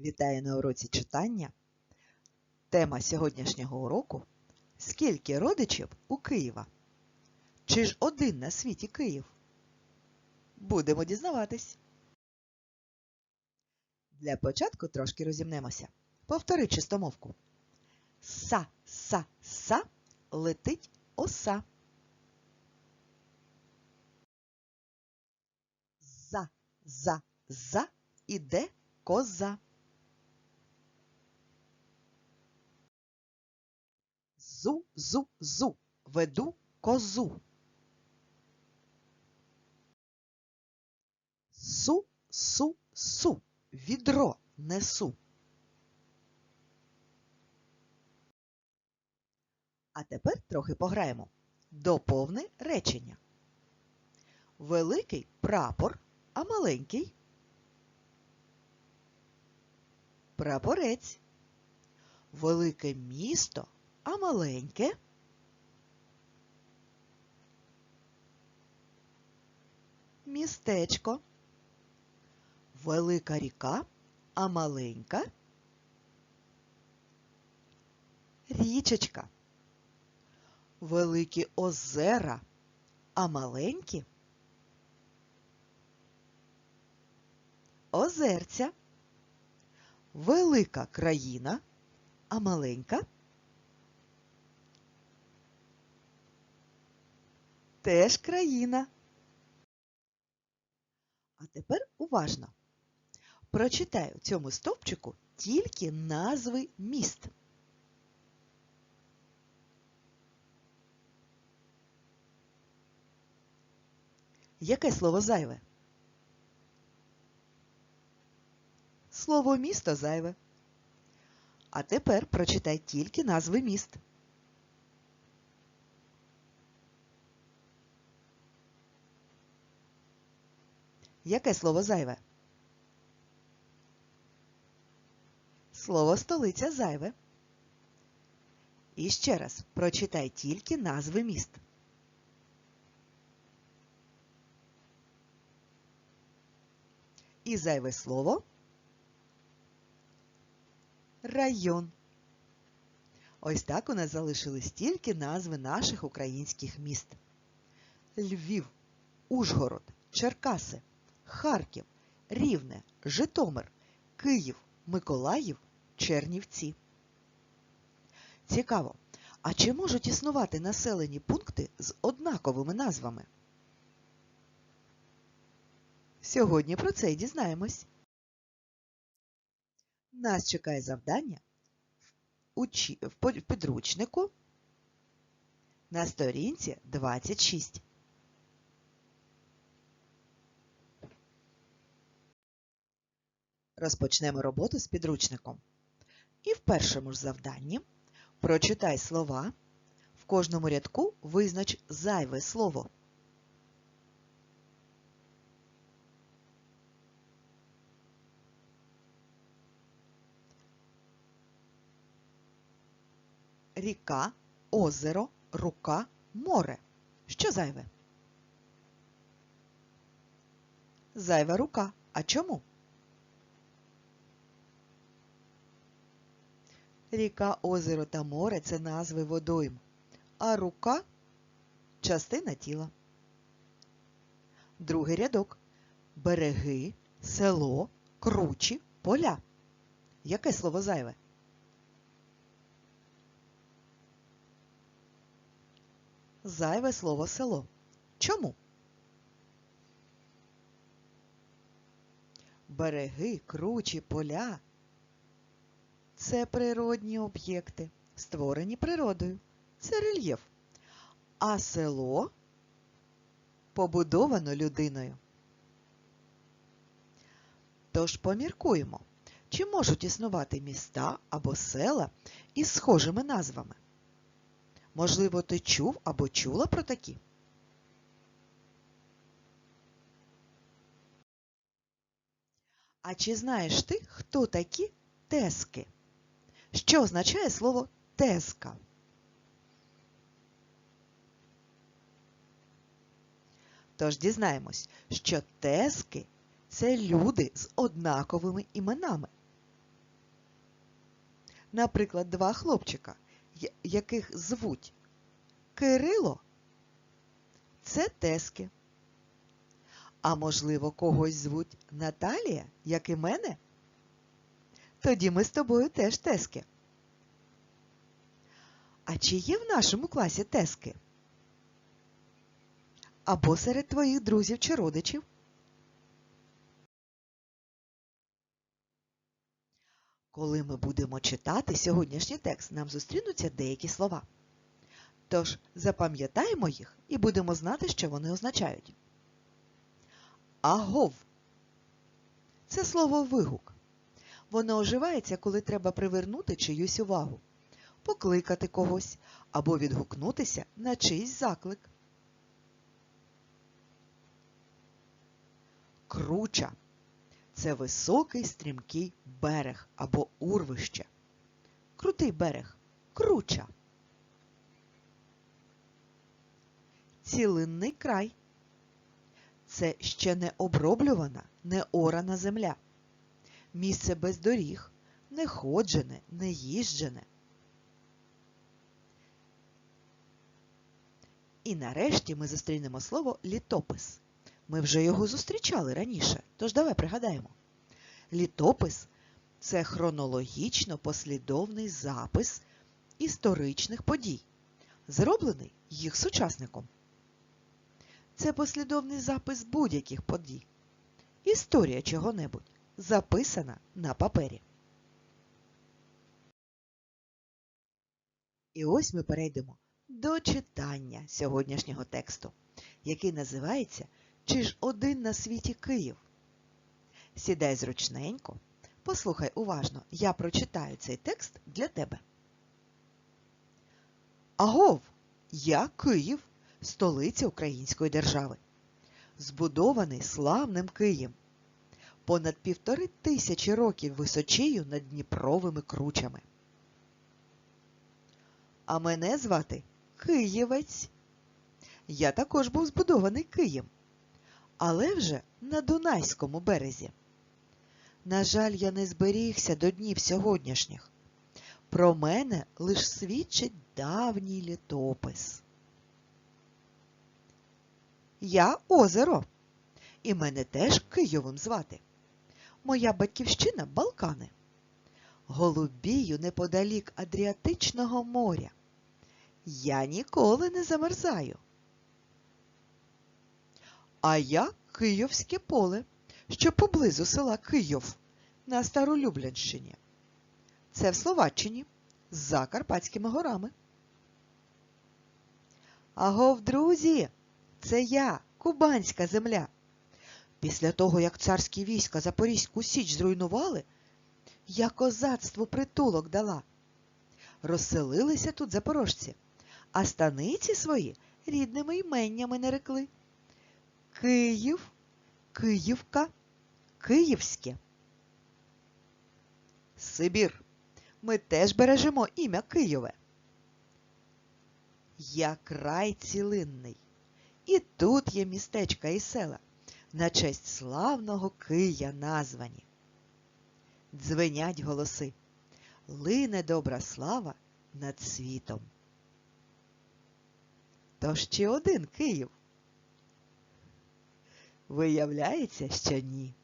Вітаю на уроці читання. Тема сьогоднішнього уроку Скільки родичів у Києва? Чи ж один на світі Київ? Будемо дізнаватись. Для початку трошки розімнемося. Повтори чистомовку. Са, са, са летить оса. За, за, за іде коза. Зу, зу, зу, веду козу. Су, су, су, відро несу. А тепер трохи пограємо. Доповни речення. Великий прапор, а маленький прапорець. Велике місто, а маленьке. Містечко. Велика ріка, а маленька. Річечка. Великі озера, а маленькі. Озерця. Велика країна, а маленька. Теж країна. А тепер уважно. Прочитай у цьому стовпчику тільки назви міст. Яке слово зайве? Слово місто зайве. А тепер прочитай тільки назви міст. Яке слово зайве? Слово столиця зайве. І ще раз прочитай тільки назви міст. І зайве слово район. Ось так у нас залишились тільки назви наших українських міст. Львів, Ужгород, Черкаси, Харків, Рівне, Житомир, Київ, Миколаїв, Чернівці. Цікаво, а чи можуть існувати населені пункти з однаковими назвами? Сьогодні про це й дізнаємось. Нас чекає завдання в підручнику на сторінці 26. Розпочнемо роботу з підручником. І в першому ж завданні прочитай слова. В кожному рядку визнач зайве слово. Ріка, озеро, рука, море. Що зайве? Зайва рука. А чому? Ріка, озеро та море це назви водойм, а рука частина тіла. Другий рядок. Береги, село, кручі, поля. Яке слово зайве? Зайве слово село. Чому? Береги, кручі, поля це природні об'єкти, створені природою. Це рельєф. А село побудовано людиною. Тож поміркуємо, чи можуть існувати міста або села із схожими назвами. Можливо, ти чув або чула про такі? А чи знаєш ти, хто такі тески? Що означає слово тезка? Тож дізнаємось, що тески це люди з однаковими іменами. наприклад, два хлопчика, яких звуть Кирило, це тески. А можливо, когось звуть Наталія, як і мене? Тоді ми з тобою теж тески. А чи є в нашому класі тески? Або серед твоїх друзів чи родичів? Коли ми будемо читати сьогоднішній текст, нам зустрінуться деякі слова. Тож запам'ятаємо їх і будемо знати, що вони означають. Агов. Це слово вигук. Воно оживається, коли треба привернути чиюсь увагу, покликати когось або відгукнутися на чийсь заклик. Круча це високий стрімкий берег або урвище. Крутий берег. Круча. Цілинний край. Це ще не оброблювана, не орана земля. Місце без доріг, не ходжене, не їжджене. І нарешті ми зустрінемо слово літопис. Ми вже його зустрічали раніше, тож давай пригадаємо. Літопис це хронологічно послідовний запис історичних подій, зроблений їх сучасником. Це послідовний запис будь-яких подій. Історія чого-небудь записана на папері. І ось ми перейдемо до читання сьогоднішнього тексту, який називається Чи ж один на світі Київ? Сідай зручненько, послухай уважно, я прочитаю цей текст для тебе. Агов, я Київ, столиця Української держави, збудований славним Києм, понад півтори тисячі років височію над Дніпровими кручами. А мене звати Києвець. Я також був збудований Києм, але вже на Дунайському березі. На жаль, я не зберігся до днів сьогоднішніх. Про мене лиш свідчить давній літопис. Я озеро, і мене теж Києвом звати. Моя батьківщина Балкани. Голубію неподалік Адріатичного моря. Я ніколи не замерзаю. А я Київське поле, що поблизу села Київ на Старолюблянщині. Це в Словаччині за Карпатськими горами. Агов, друзі, це я, Кубанська земля. Після того, як царські війська Запорізьку Січ зруйнували, я козацтву притулок дала. Розселилися тут запорожці, а станиці свої рідними іменнями нарекли. Київ, Київка, Київське. Сибір. Ми теж бережемо ім'я Києве. Я край цілинний. І тут є містечка і села, на честь славного Кия названі. Дзвенять голоси. Лине добра слава над світом. То ще один Київ. Виявляється, що ні.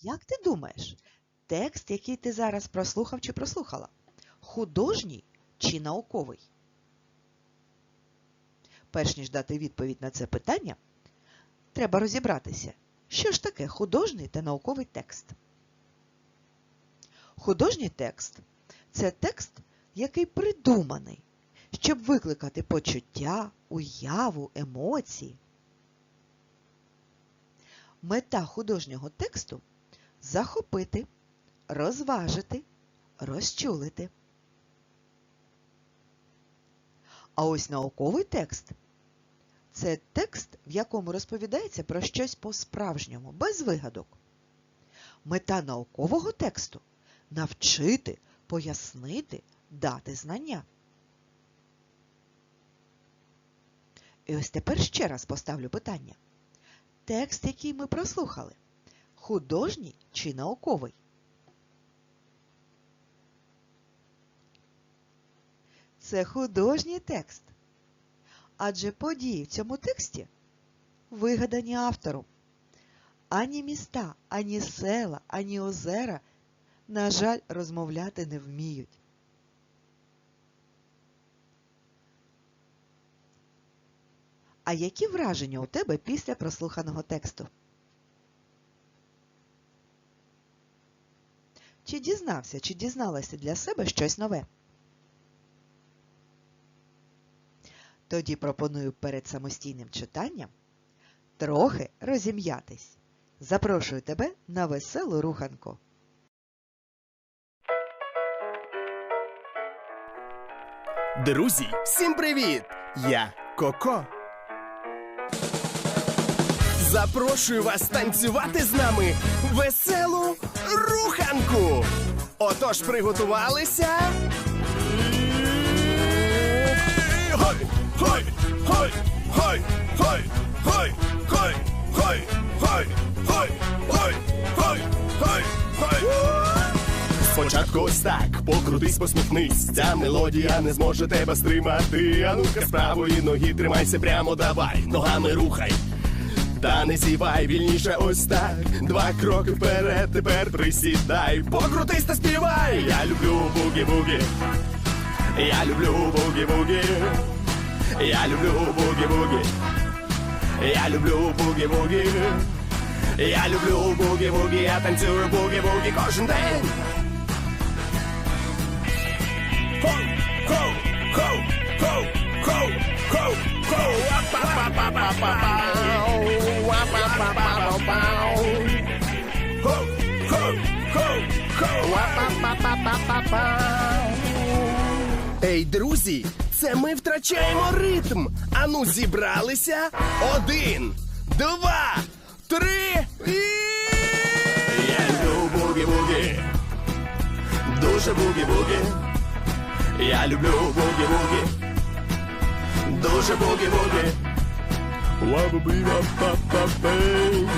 Як ти думаєш, текст, який ти зараз прослухав чи прослухала, художній чи науковий? Перш ніж дати відповідь на це питання, треба розібратися, що ж таке художній та науковий текст. Художній текст це текст, який придуманий, щоб викликати почуття, уяву, емоції. Мета художнього тексту захопити, розважити, розчулити. А ось науковий текст це текст, в якому розповідається про щось по-справжньому, без вигадок. Мета наукового тексту навчити, пояснити, дати знання. І ось тепер ще раз поставлю питання. Текст, який ми прослухали, художній чи науковий? Це художній текст. Адже події в цьому тексті вигадані автором. Ані міста, ані села, ані озера, на жаль, розмовляти не вміють. А які враження у тебе після прослуханого тексту? Чи дізнався, чи дізналася для себе щось нове? Тоді пропоную перед самостійним читанням трохи розім'ятись. Запрошую тебе на веселу руханку. Друзі, всім привіт! Я Коко. Запрошую вас танцювати з нами веселу руханку. Отож, приготувалися. Гой, гой, гой, гой, гой, гой, гой, гой, гой, гой, гой, гой, гой. Спочатку ось так, покрутись, посміхнись. Ця мелодія не зможе тебе стримати. А ну-ка з правої ноги тримайся прямо, давай, ногами рухай. Та не сівай вільніше ось так. Два кроки вперед, тепер присідай. Покрутись та співай. Я люблю бугі-бугі. Я люблю бугі-бугі. يا لولو بوجي بوجي يا لولو بوجي بوجي يا لولو بوجي بوجي يا بنتور بوجي بوجي كوشن دين كو كو كو كو كو كو كو Ей, друзі, це ми втрачаємо ритм. Ану, зібралися. Один, два, три і. Я люблю бугі-бугі. Дуже бугі-бугі. Я люблю бугі-бугі. Дуже бугі-бугі. Ва-ба-би-ва-па-па-бей.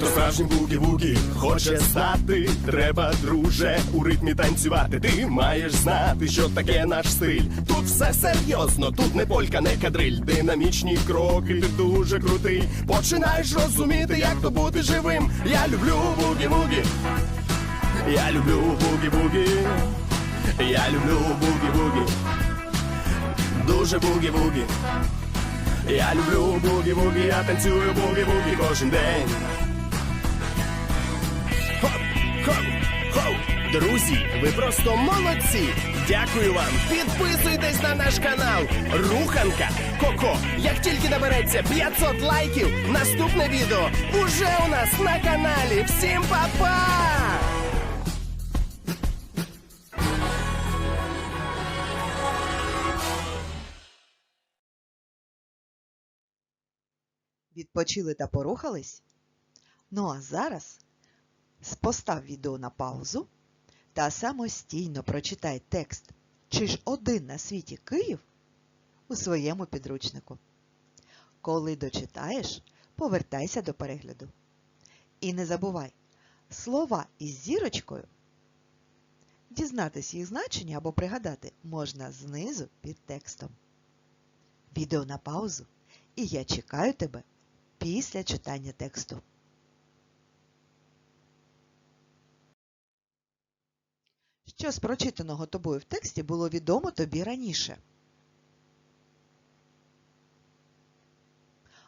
То справжній бугі-бугі хоче стати. Треба, друже, у ритмі танцювати. Ти маєш знати, що таке наш стиль. Тут все серйозно, тут не полька, не кадриль. Динамічні кроки, ти дуже крутий. Починаєш розуміти, як то бути живим. Я люблю бугі-бугі. Я люблю бугі-бугі. Я люблю бугі-бугі. Дуже бугі-бугі. Я люблю бугі-бугі, я танцюю бугі-бугі кожен день. Хоп, хоп. Друзі, ви просто молодці! Дякую вам! Підписуйтесь на наш канал Руханка Коко. Як тільки набереться 500 лайків, наступне відео уже у нас на каналі. Всім па-па! Відпочили та порухались? Ну а зараз постав відео на паузу та самостійно прочитай текст Чи ж один на світі Київ у своєму підручнику. Коли дочитаєш, повертайся до перегляду. І не забувай, слова із зірочкою дізнатись їх значення або пригадати можна знизу під текстом. Відео на паузу, і я чекаю тебе після читання тексту. Що з прочитаного тобою в тексті було відомо тобі раніше?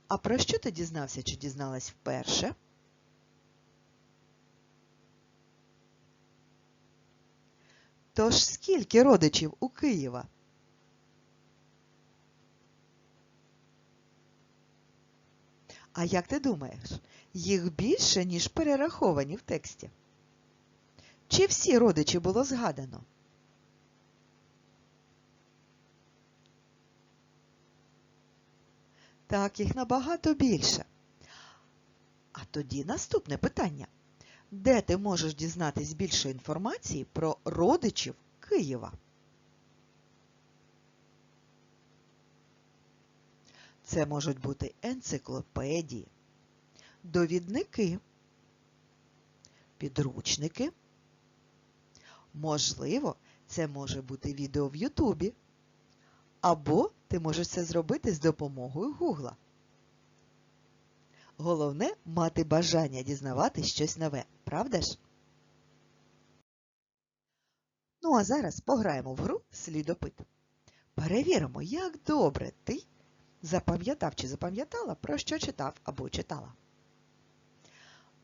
А про що ти дізнався чи дізналась вперше? Тож скільки родичів у Києва? А як ти думаєш, їх більше, ніж перераховані в тексті? Чи всі родичі було згадано? Так, їх набагато більше. А тоді наступне питання. Де ти можеш дізнатись більше інформації про родичів Києва? Це можуть бути енциклопедії, довідники, підручники. Можливо, це може бути відео в Ютубі Або ти можеш це зробити з допомогою Гугла. Головне мати бажання дізнавати щось нове, правда ж? Ну а зараз пограємо в гру слідопит. Перевіримо, як добре ти запам'ятав чи запам'ятала, про що читав або читала.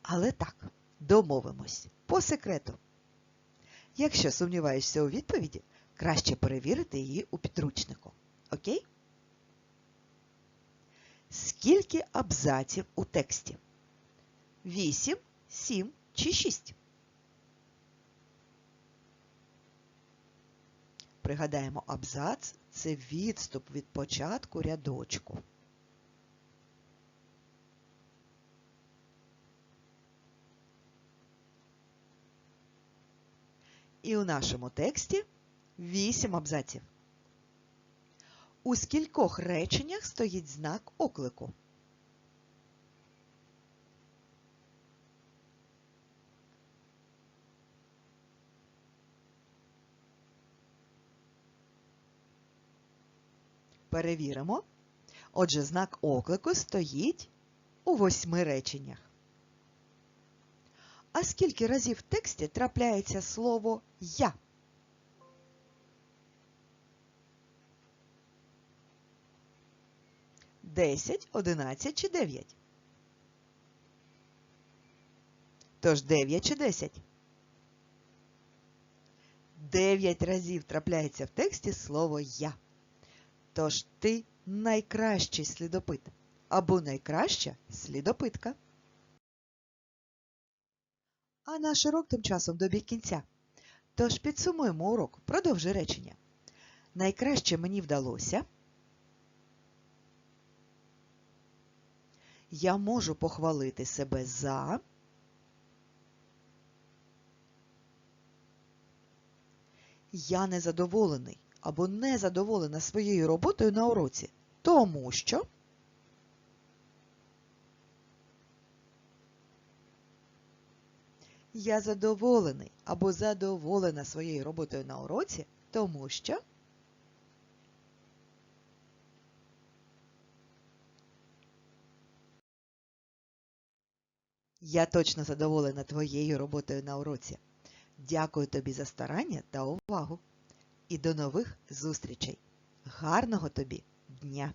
Але так, домовимось по секрету. Якщо сумніваєшся у відповіді, краще перевірити її у підручнику. Окей? Скільки абзаців у тексті? 8, 7 чи 6? Пригадаємо, абзац це відступ від початку рядочку. І у нашому тексті 8 абзаців. У скількох реченнях стоїть знак оклику? Перевіримо. Отже, знак оклику стоїть у восьми реченнях. А скільки разів в тексті трапляється слово я? Десять, одинадцять чи дев'ять? Тож дев'ять чи десять? Дев'ять разів трапляється в тексті слово я. Тож ти найкращий слідопит або найкраща слідопитка. А наш урок тим часом добіг кінця. Тож підсумуємо урок. Продовжуй речення. Найкраще мені вдалося. Я можу похвалити себе за. Я незадоволений або незадоволена своєю роботою на уроці, тому що. Я задоволений або задоволена своєю роботою на уроці, тому що. Я точно задоволена твоєю роботою на уроці. Дякую тобі за старання та увагу. І до нових зустрічей. Гарного тобі дня!